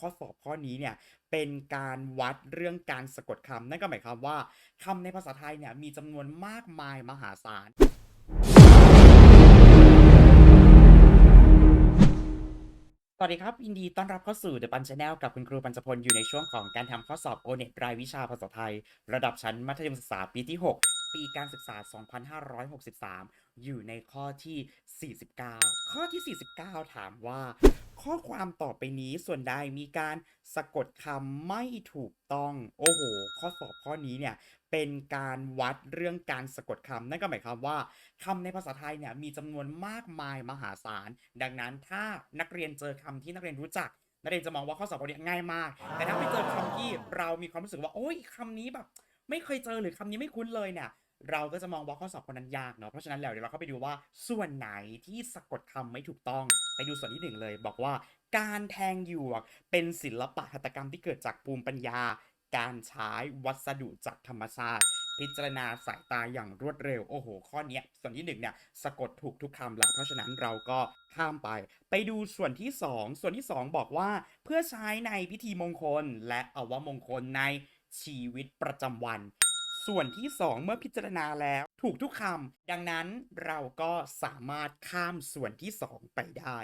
ข้อสอบข้อนี้เนี่ยเป็นการวัดเรื่องการสะกดคำนั่นก็หมายความว่าคำในภาษาไทยเนี่ยมีจำนวนมากมายมหาศาลสวัสดีครับยินดีต้อนรับเข้าสู่ The Pan Channel กับคุณครูปัญจพลอยู่ในช่วงของการทำข้อสอบ o n e t รายวิชาภาษาไทย ระดับชั้นมัธยมศึกษาปีที่ 6 ปีการศึกษา 2563 อยู่ในข้อที่ 49 ข้อที่ 49 ถามว่า ข้อความต่อไปนี้ส่วนใดมีการสะกดคำไม่ถูกต้อง โอ้โห ข้อสอบข้อนี้เนี่ยเป็นการวัดเรื่องการสะกดคำนั่นก็หมายความว่าคำในภาษาไทยเนี่ยมีจำนวนมากมายมหาศาล ดังนั้นถ้านักเรียนเจอคำที่นักเรียนรู้จัก นักเรียนจะมองว่าข้อสอบข้อนี้ง่ายมาก แต่ถ้าไปเจอคำที่เรามีความรู้สึกว่า โอ้ยคำนี้แบบ ไม่เคยเจอหรือคำนี้ไม่คุ้นเลยเนี่ย เราก็จะมองว่าข้อสอบคนนั้นยากเนาะเพราะฉะนั้นแล้วเดี๋ยวเราเข้าไปดูว่าส่วนไหนที่สะกดคำไม่ถูกต้องไปดูส่วนที่หนึ่งเลยบอกว่าการแทงหยวกเป็นศิลปะหัตถกรรมที่เกิดจากภูมิปัญญา การใช้วัสดุจากธรรมชาติ พิจารณาสายตาอย่างรวดเร็ว โอ้โห ข้อนี้ส่วนที่หนึ่งเนี่ยสะกดถูกทุกคำและเพราะฉะนั้นเราก็ข้ามไป ไปดูส่วนที่สองส่วนที่สองบอกว่า เพื่อใช้ในพิธีมงคลและอวมงคลในชีวิตประจำวัน ส่วนที่ 2 เมื่อพิจารณาแล้วถูกทุกคำดังนั้นเราก็สามารถข้ามส่วนที่ 2 ไปได้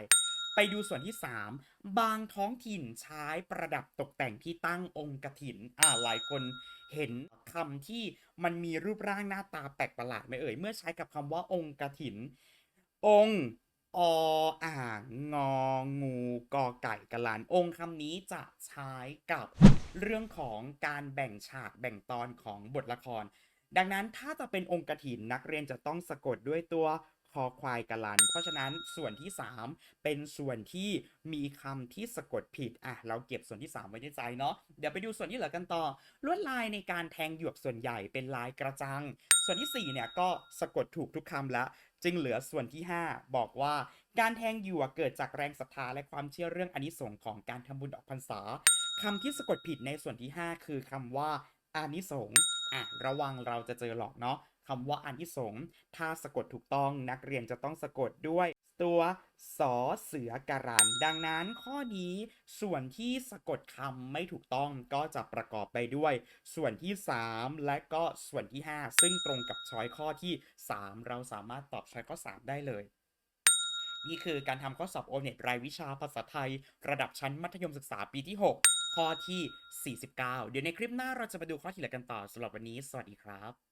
ไปดูส่วนที่ 3 บางท้องถิ่นใช้ประดับตกแต่งที่ตั้งองค์กฐิน อ่าหลายคนเห็นคำที่มันมีรูปร่างหน้าตาแปลกประหลาดไหมเอ่ย เมื่อใช้กับคำว่าองค์กฐิน องค์ ออ่างงองูกอไก่กะลานองค์คำนี้จะใช้กับเรื่องของการแบ่งฉากแบ่งตอนของบทละคร ดังนั้นถ้าจะเป็นองค์กระถินนักเรียนจะต้องสะกดด้วยตัว อควายกะลัน เพราะฉะนั้นส่วนที่ 3 เป็นส่วนที่มีคำที่สะกดผิดอะเราเก็บส่วนที่ 3 ไว้ในใจเนาะเดี๋ยวไปดูส่วนที่เหลือกันต่อ ลวดลายในการแทงหยวกส่วนใหญ่เป็นลายกระจัง ส่วนที่ 4 เนี่ยก็สะกดถูกทุกคำแล้วจึงเหลือส่วนที่ 5 บอกว่าการแทงหยวกเกิดจากแรงศรัทธาและความเชื่อเรื่องอนิสงส์ของการทำบุญออกพรรษาคำที่สะกดผิดในส่วนที่ 5 คือคำว่าอานิสงส์อะระวังเราจะเจอหลอกเนาะ คำว่าอานิสงส์ถ้าสะกดถูกต้องนักเรียนจะต้องสะกดด้วยตัวสอเสือการัน ดังนั้นข้อนี้ส่วนที่สะกดคำไม่ถูกต้องก็จะประกอบไปด้วย ส่วนที่ 3 และก็ส่วนที่ 5 ซึ่งตรงกับช้อยข้อที่ 3 เราสามารถตอบช้อยข้อ 3 ได้เลยนี่คือการทำข้อสอบโอเน็ตรายวิชาภาษาไทย ระดับชั้นมัธยมศึกษาปีที่ 6 ข้อที่ 49 เดี๋ยวในคลิปหน้าเราจะมาดูข้อที่เหลือกันต่อสำหรับวันนี้ สวัสดีครับ